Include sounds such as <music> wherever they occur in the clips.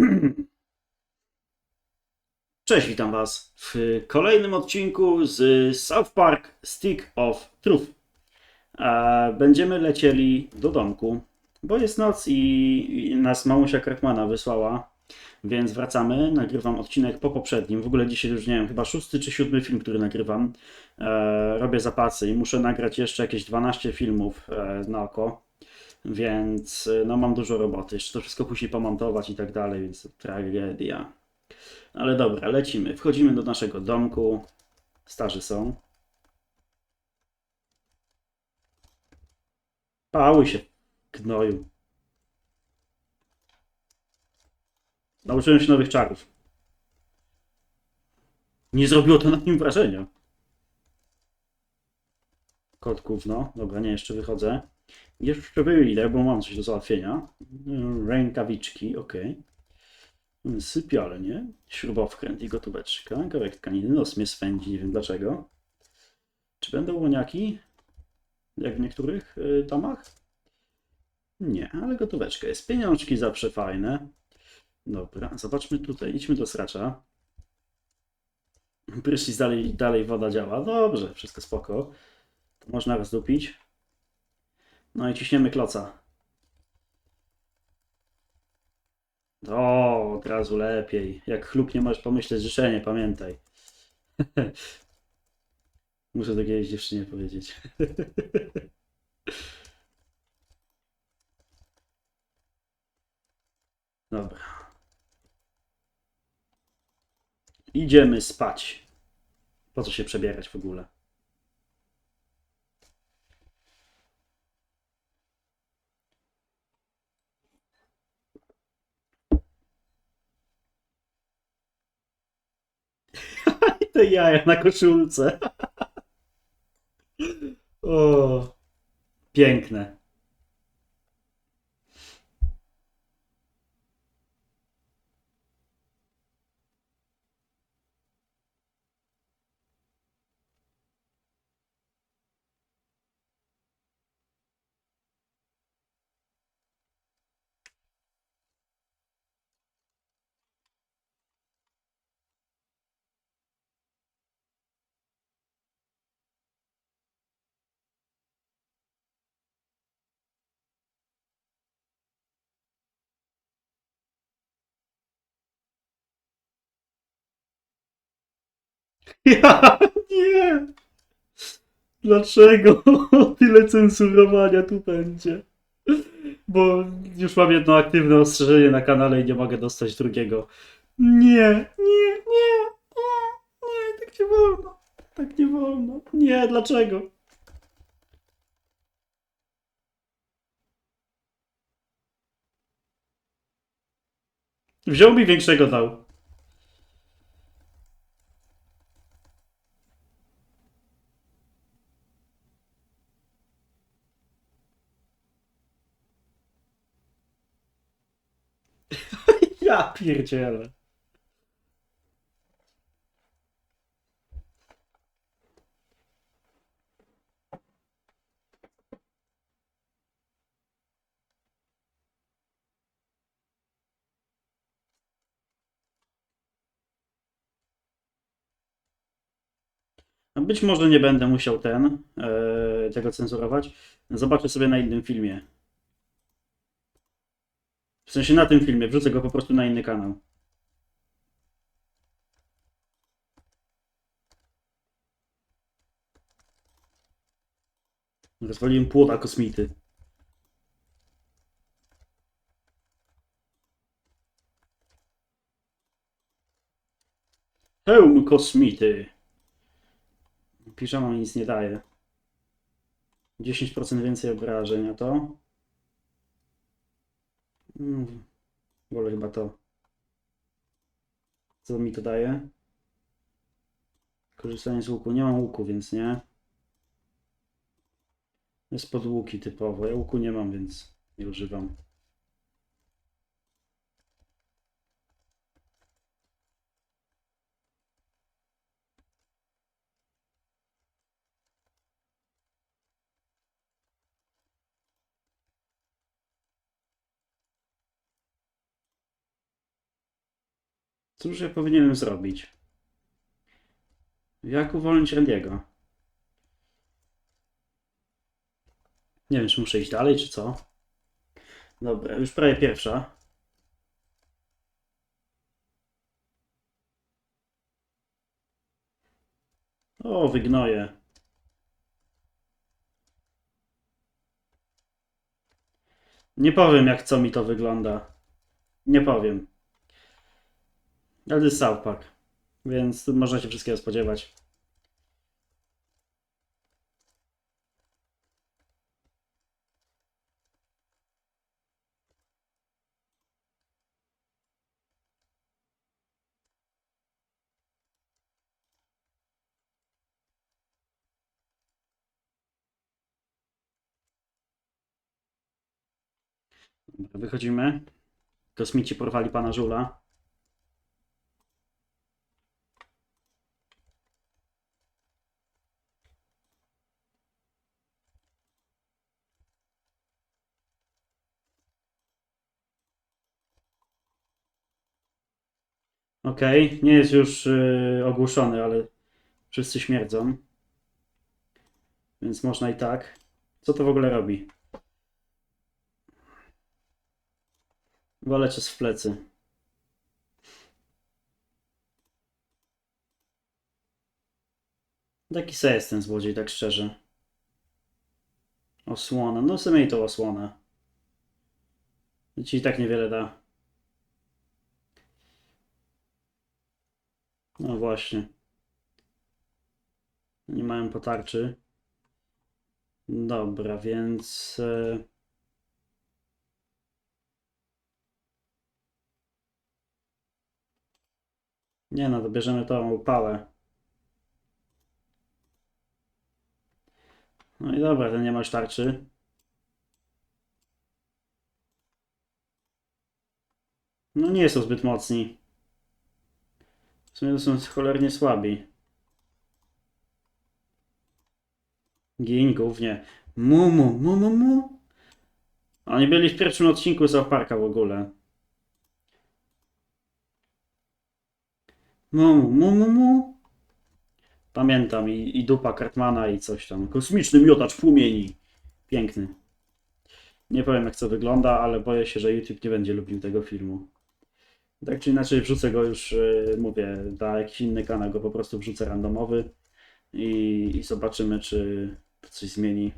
<clears throat> Cześć, witam Was w kolejnym odcinku z South Park Stick of Truth. E, Będziemy lecieli do domku, bo jest noc i nas mamusia Krakmana wysłała, więc wracamy. Nagrywam odcinek po poprzednim. W ogóle dzisiaj już nie wiem, chyba szósty czy siódmy film, który nagrywam. E, Robię zapasy i muszę nagrać jeszcze jakieś 12 filmów e, na oko. Więc e, no mam dużo roboty. Jeszcze to wszystko musi pomontować i tak dalej, więc to tragedia. Ale dobra, lecimy. Wchodzimy do naszego domku. Starzy są. Pałuj się, gnoju. Nauczyłem się nowych czarów. Nie zrobiło to na nim wrażenia. Kot gówno. Dobra, nie, jeszcze wychodzę. Jeszcze wyjdę, bo mam coś do załatwienia. Rękawiczki, okej. Sypialnie, śrubowkręt i gotóweczka, kawałek tkaniny, nos mnie swędzi, nie wiem dlaczego. Czy będą łoniaki? Jak w niektórych y, domach? Nie, ale gotóweczka jest. Pieniążki zawsze fajne. Dobra, zobaczmy tutaj, idźmy do sracza. Prysznic dalej, dalej woda działa. Dobrze, wszystko spoko. To można rozdupić. No i ciśniemy kloca. O, od razu lepiej. Jak chlub nie możesz pomyśleć życzenie, pamiętaj. <laughs> Muszę to kiedyś dziewczynie powiedzieć. <laughs> Dobra. Idziemy spać. Po co się przebierać w ogóle? I te jaja na koszulce. O, piękne. <laughs> Ja nie. Dlaczego <laughs> tyle cenzurowania tu będzie? Bo już mam jedno aktywne ostrzeżenie na kanale i nie mogę dostać drugiego. Nie, nie, nie, nie, nie, tak nie wolno. Tak nie wolno. Nie, dlaczego? Wziął mi większego dał. Ja pierdzielę. No Być może nie będę musiał ten, e, tego cenzurować. Zobaczę sobie na innym filmie. W sensie na tym filmie, wrzucę go po prostu na inny kanał. Rozwaliłem płoda kosmity. Hełm kosmity. Piżama nic nie daje. 10% więcej obrażeń, a to? Mm, wolę chyba to. Co mi to daje? Korzystanie z łuku. Nie mam łuku, więc nie. Jest pod łuki typowo. Ja łuku nie mam, więc nie używam. Cóż ja powinienem zrobić? Jak uwolnić Andiego? Nie wiem, czy muszę iść dalej, czy co? Dobra, już prawie pierwsza. O, wygnoję. Nie powiem, jak co mi to wygląda. Nie powiem. Ale South Park, więc można się wszystkiego spodziewać. Wychodzimy. Kosmici porwali pana Żula. Okej, nie jest już y, ogłuszony, ale wszyscy śmierdzą. Więc można i tak. Co to w ogóle robi? Waleczę z plecy. Taki se jest ten złodziej, tak szczerze. Osłona. No sobie miej tą osłonę. Ci i tak niewiele da. No właśnie. Nie mają potarczy. Dobra, więc... e, Nie no, to bierzemy tą pałę. No i dobra, ten nie ma tarczy. No nie są zbyt mocni. W sumie to są cholernie słabi. Gin, głównie. Mumu, mu, mu. Oni byli w pierwszym odcinku South Parka w ogóle. Mumu, mu, mu. Pamiętam i, i dupa Cartmana i coś tam. Kosmiczny miotacz płomieni. Piękny. Nie powiem jak to wygląda, ale boję się, że YouTube nie będzie lubił tego filmu. Tak czy inaczej wrzucę go już, yy, mówię, na jakiś inny kanał, go po prostu wrzucę randomowy i, i zobaczymy, czy to coś zmieni.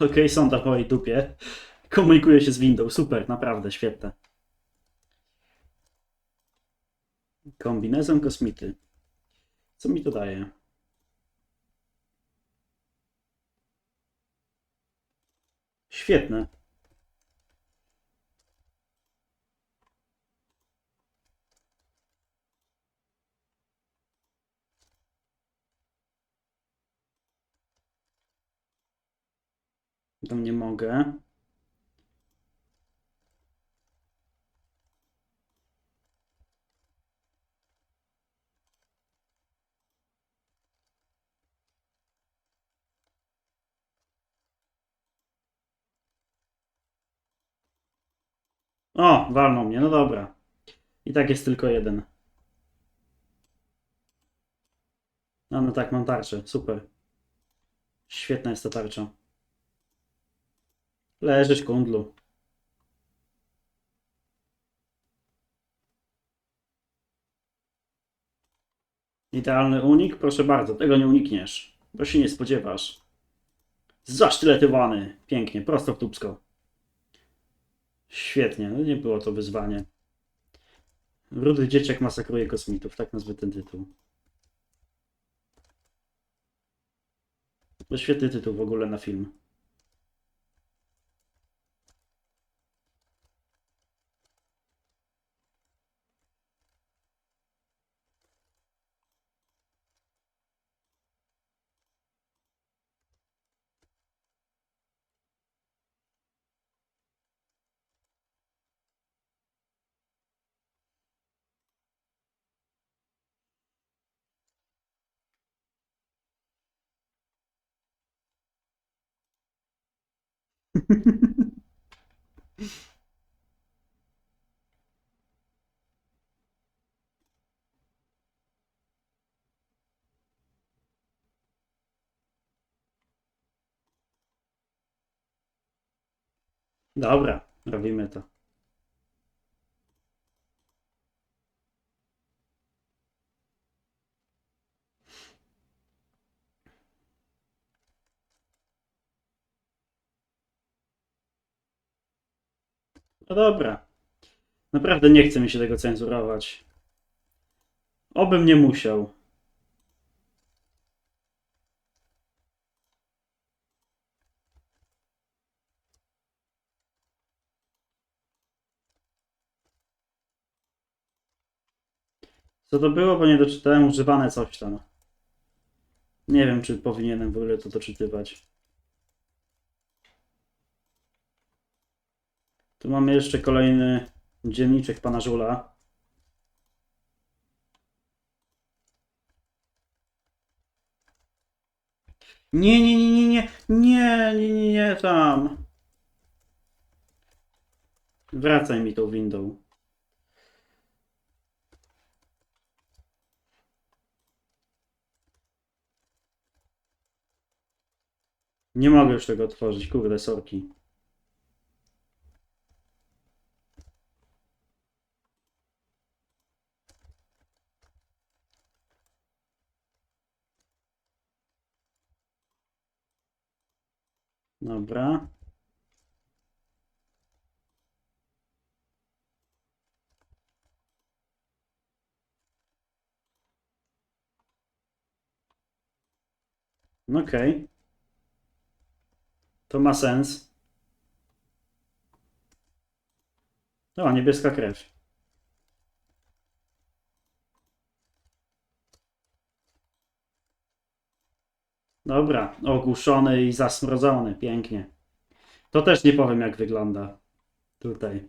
Okej, są na mojej dupie. Komunikuję się z Windows. Super, naprawdę, świetne. Kombinezon kosmity. Co mi to daje? Świetne. Tam nie mogę. O, walnął mnie, no dobra. I tak jest tylko jeden. No, no tak, mam tarczę, super. Świetna jest ta tarcza. Leżysz, kundlu. Idealny unik? Proszę bardzo, tego nie unikniesz. Bo się nie spodziewasz. Zasztyletowany. Pięknie, prosto w tubsko. Świetnie, no nie było to wyzwanie. Rudy dzieciak masakruje kosmitów, tak nazwy ten tytuł. To świetny tytuł w ogóle na film. Dobra, robimy to. No dobra. Naprawdę nie chce mi się tego cenzurować. Obym nie musiał. Co to było, bo nie doczytałem używane coś tam. Nie wiem, czy powinienem w ogóle to doczytywać. Tu mamy jeszcze kolejny dzienniczek pana Żula. Nie, nie, nie, nie, nie, nie, nie, nie, nie, tam. Wracaj mi tą windą. Nie mogę już tego otworzyć, kurde, sorki. Dobra. Okej. To ma sens. O, niebieska krew. Dobra, ogłuszony i zasmrodzony, pięknie. To też nie powiem jak wygląda tutaj.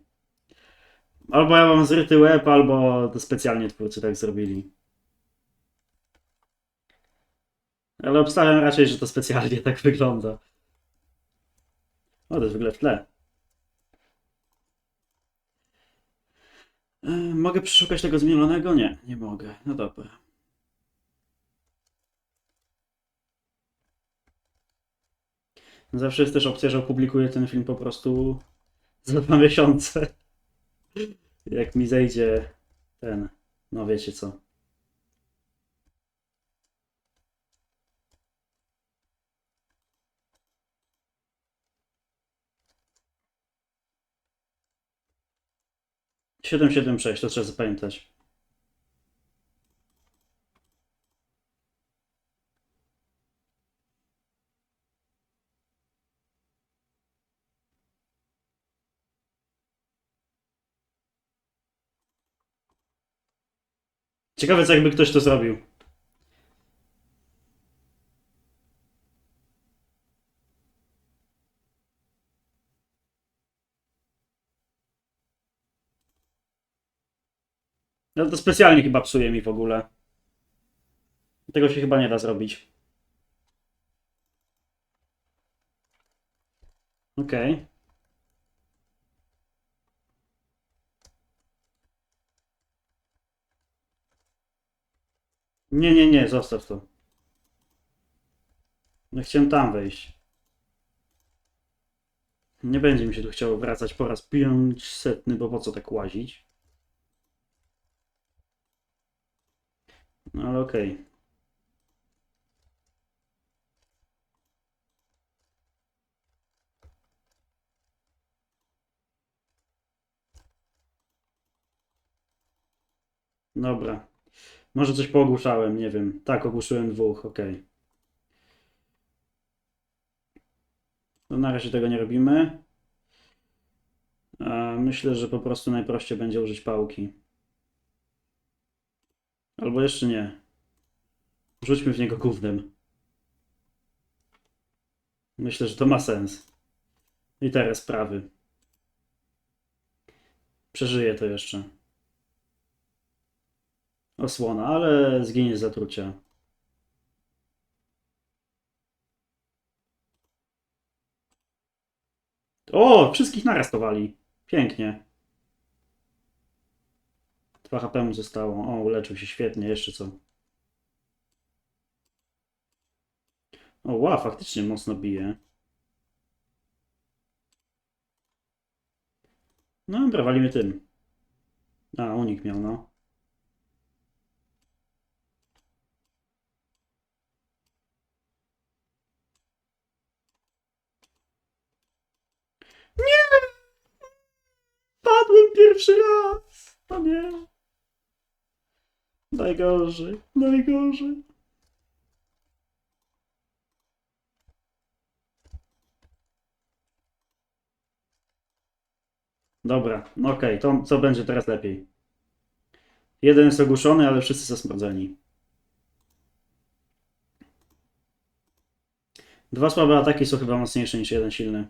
Albo ja mam zryty łeb, albo to specjalnie twórcy tak zrobili. Ale obstawiam raczej, że to specjalnie tak wygląda. O, to jest w ogóle w tle. E, Mogę przeszukać tego zmielonego? Nie, nie mogę. No dobra. Zawsze jest też opcja, że opublikuję ten film po prostu <laughs> za dwa miesiące. Jak mi zejdzie ten, no wiecie co. Siedem, siedem, sześć, to trzeba zapamiętać. Ciekawe, co jakby ktoś to zrobił. No to specjalnie chyba psuje mi w ogóle. Tego się chyba nie da zrobić. Okej. Nie, nie, nie, zostaw to. No chciałem tam wejść. Nie będzie mi się tu chciało wracać po raz 500, bo po co tak łazić? No ale okej. Dobra. Może coś poogłuszałem, nie wiem. Tak, ogłuszyłem dwóch, okej. No na razie tego nie robimy. A myślę, że po prostu najprościej będzie użyć pałki. Albo jeszcze nie. Rzućmy w niego gównem. Myślę, że to ma sens. I teraz prawy. Przeżyję to jeszcze. Osłona, ale zginie z zatrucia. O, wszystkich naraz to wali. Pięknie. 2 HP mu zostało. O, uleczył się świetnie. Jeszcze co? O, wow, faktycznie mocno bije. No dobra, walimy tym. A, unik miał, no. Nie! Padłem pierwszy raz! O nie! Najgorzej, najgorzej. Dobra, no okej, to co będzie teraz lepiej? Jeden jest ogłuszony, ale wszyscy zasmrodzeni. Dwa słabe ataki są chyba mocniejsze niż jeden silny.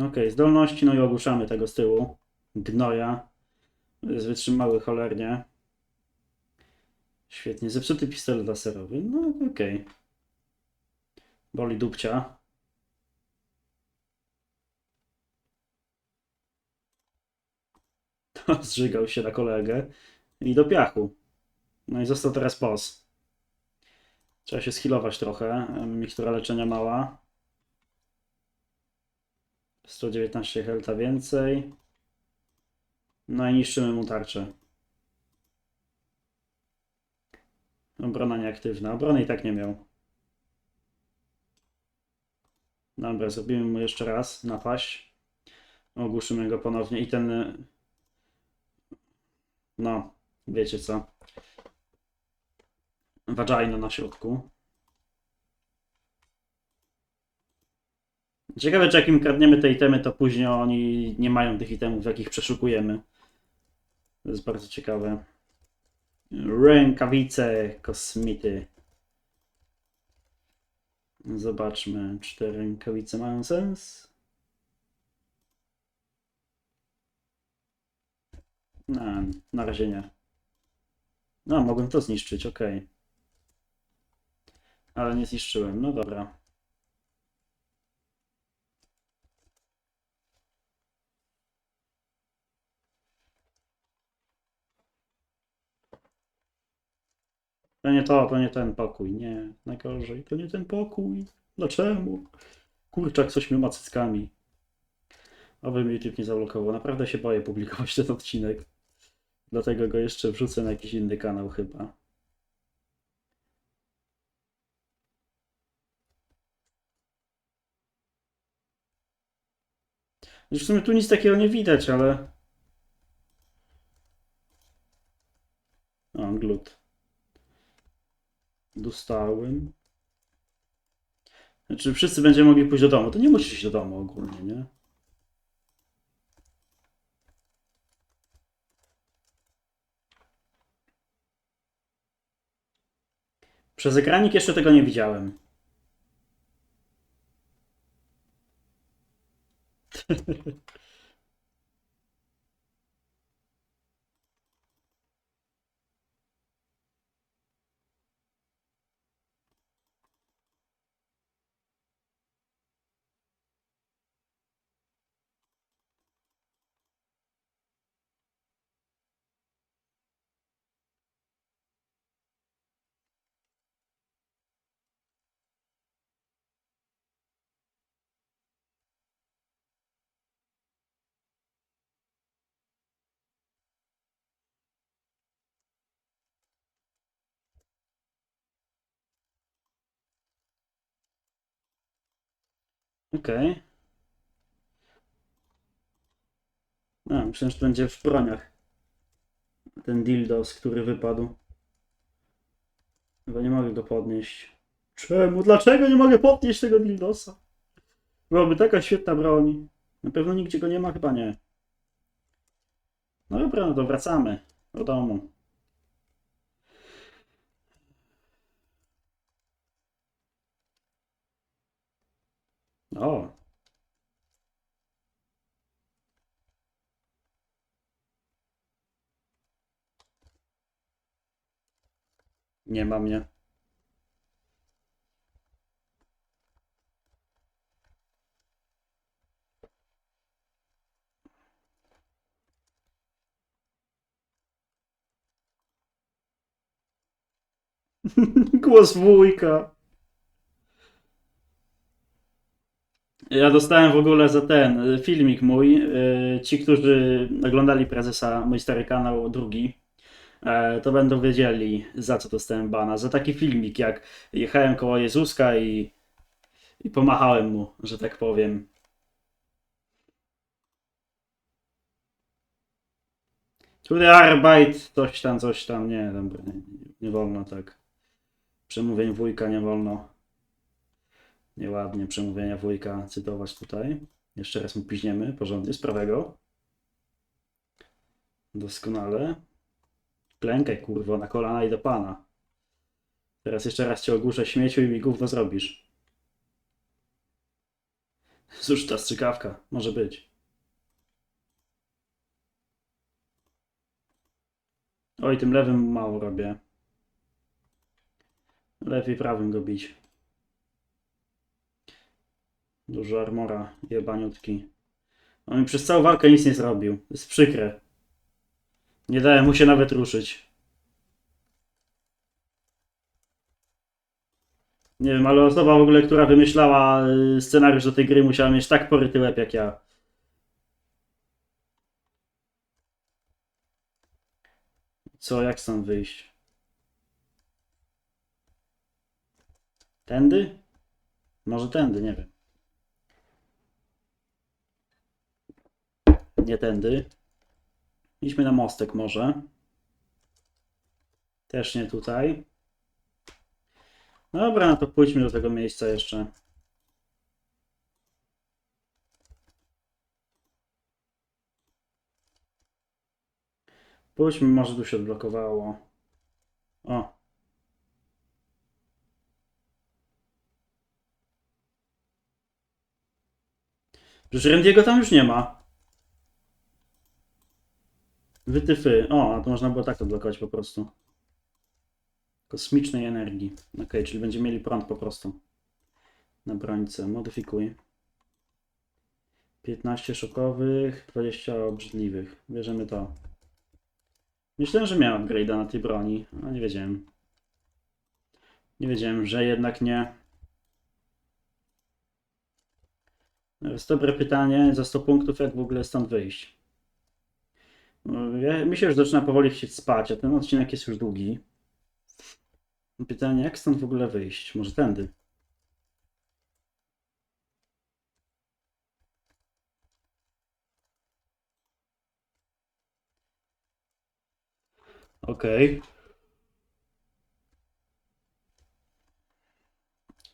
Okej, zdolności, no i ogłuszamy tego z tyłu. Gnoja. Jest wytrzymały cholernie. Świetnie. Zepsuty pistolet laserowy. No okej. Boli dupcia. <laughs> To zżygał się na kolegę. I do piachu. No i został teraz boss. Trzeba się schilować trochę. Mikstura leczenia mała. 119 helta więcej. No i niszczymy mu tarczę. Obrona nieaktywna. Obrony i tak nie miał. Dobra, zrobimy mu jeszcze raz napaść. Ogłuszymy go ponownie i ten... No, wiecie co. Vagina na środku. Ciekawe, czy jak im kradniemy te itemy, to później oni nie mają tych itemów, jakich przeszukujemy. To jest bardzo ciekawe. Rękawice, kosmity. Zobaczmy, czy te rękawice mają sens. No, na razie nie. No, mogłem to zniszczyć, ok. Ale nie zniszczyłem, no dobra. To nie to, to nie ten pokój. Nie, najgorzej. To nie ten pokój. Dlaczego? Kurczak coś mi ma cyckami. Oby mi YouTube nie zablokował. Naprawdę się boję publikować ten odcinek. Dlatego go jeszcze wrzucę na jakiś inny kanał chyba. W sumie tu nic takiego nie widać, ale... O, glut. Dostałem. Znaczy, wszyscy będziemy mogli pójść do domu. To nie musisz iść do domu ogólnie, nie? Przez ekranik jeszcze tego nie widziałem. <laughs> Okej. A, myślałem, że to będzie w broniach. Ten dildos, który wypadł. Chyba nie mogę go podnieść. Czemu? Dlaczego nie mogę podnieść tego dildosa? Byłaby taka świetna broń. Na pewno nigdzie go nie ma? Chyba nie. No dobra, no to wracamy do domu. O. Nie ma mnie. <laughs> Głos wujka. Ja dostałem w ogóle za ten y, filmik mój. y, Ci, którzy oglądali prezesa, mój stary kanał, drugi, e, to będą wiedzieli, za co dostałem bana. Za taki filmik, jak jechałem koło Jezuska i, i pomachałem mu, że tak powiem. Gute Arbeit, coś tam, coś tam, nie, dobra, nie, nie wolno tak. Przemówień wujka nie wolno. Nieładnie przemówienia wujka cytować tutaj. Jeszcze raz mu piźniemy porządnie z prawego. Doskonale. Klękaj kurwo na kolana i do pana. Teraz jeszcze raz cię ogłuszę śmieciu i mi gówno zrobisz. Cóż ta strzykawka, może być. Oj, tym lewym mało robię. Lepiej prawym go bić. Dużo armora, jebaniutki. On mi przez całą walkę nic nie zrobił. To jest przykre. Nie dałem mu się nawet ruszyć. Nie wiem, ale osoba w ogóle, która wymyślała y, scenariusz do tej gry, musiała mieć tak poryty łeb jak ja. Co, jak stąd wyjść? Tędy? Może tędy, nie wiem. Nie tędy. Idźmy na mostek może. Też nie tutaj. Dobra, no to pójdźmy do tego miejsca jeszcze. Pójdźmy, może tu się odblokowało. O. Przecież Randiego tam już nie ma. Wytyfy. O, a to można było tak odblokować po prostu. Kosmicznej energii. Ok, czyli będziemy mieli prąd po prostu. Na brońce. Modyfikuj. 15 szokowych, 20 obrzydliwych. Bierzemy to. Myślałem, że miałem upgrade'a na tej broni, a nie wiedziałem. Nie wiedziałem, że jednak nie. To jest dobre pytanie. Za 100 punktów, jak w ogóle stąd wyjść? No, Ja, mi się już zaczyna powoli chcieć spać, a ten odcinek jest już długi. Pytanie, jak stąd w ogóle wyjść? Może tędy? Okej.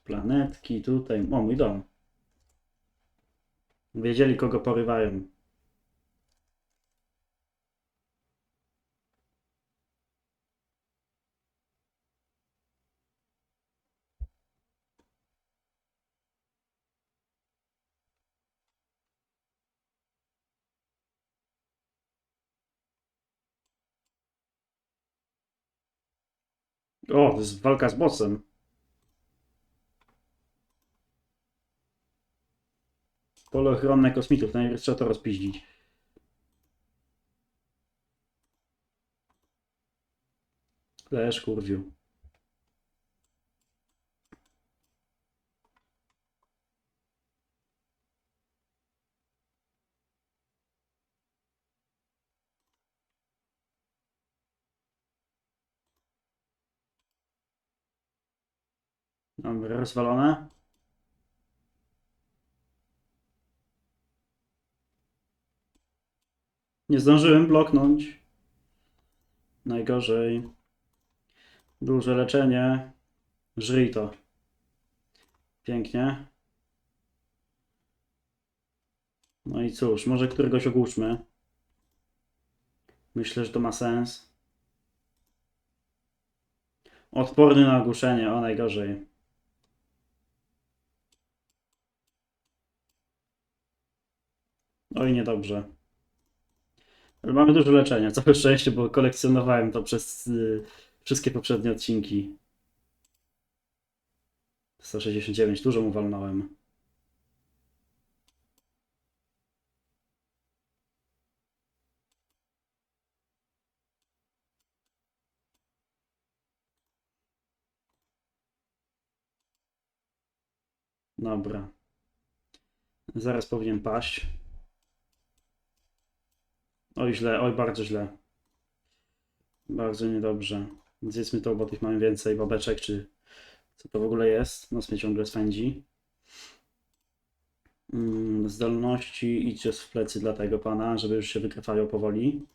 Planetki tutaj. O, mój dom. Wiedzieli, kogo porywają. O, to jest walka z bossem. Pole ochronne kosmitów. Najpierw trzeba to rozpiździć. Też kurwiu. Dobra, rozwalone. Nie zdążyłem bloknąć. Najgorzej. Duże leczenie. Żyj to. Pięknie. No i cóż, może któregoś ogłuszmy. Myślę, że to ma sens. Odporny na ogłuszenie, o najgorzej. Oj, niedobrze. Ale mamy dużo leczenia. Całe szczęście, bo kolekcjonowałem to przez, y, wszystkie poprzednie odcinki. 169, dużo mu walnąłem. Dobra. Zaraz powinien paść. Oj źle, oj bardzo źle. Bardzo niedobrze. Zjedzmy to, bo tych mamy więcej babeczek, czy co to w ogóle jest. Nos mnie ciągle swędzi. Mm, Zdolności idźcie w plecy dla tego pana, żeby już się wykrwawiał powoli.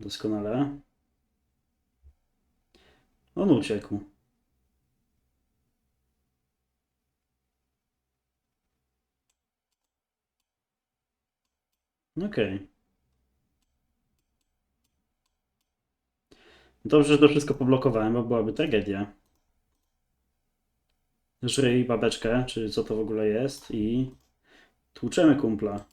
Doskonale. On uciekł. Okej. Dobrze, że to wszystko poblokowałem, bo byłaby tragedia. Żryj babeczkę, czy co to w ogóle jest i tłuczemy kumpla.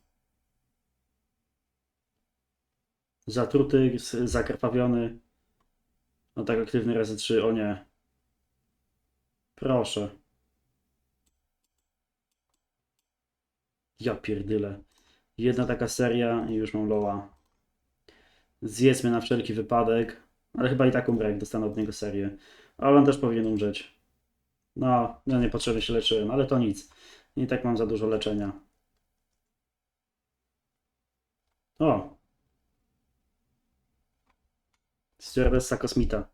Zatruty, s- zakrwawiony. No tak aktywny razy trzy, o nie. Proszę. Ja pierdyle. Jedna taka seria i już mam loa. Zjedzmy na wszelki wypadek. Ale chyba i tak umrę, jak dostanę od niego serię. Ale on też powinien umrzeć. No, ja niepotrzebnie się leczyłem, ale to nic. I tak mam za dużo leczenia. O! Stewardessa kosmita.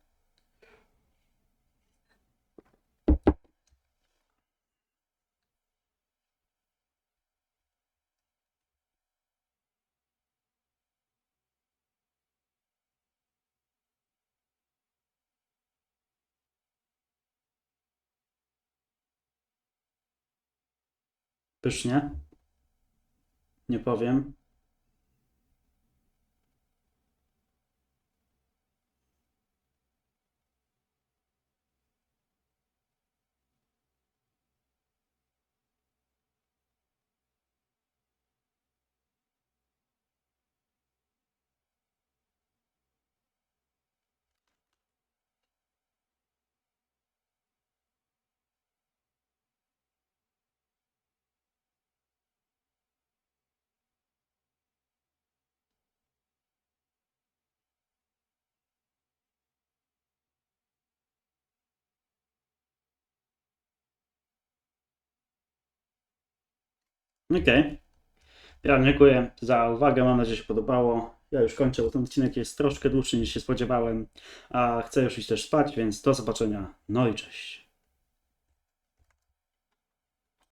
Pysznie. Nie powiem. Okej. Ja dziękuję za uwagę. Mam nadzieję, że się podobało. Ja już kończę, bo ten odcinek jest troszkę dłuższy niż się spodziewałem. A chcę już iść też spać, więc do zobaczenia. No i cześć.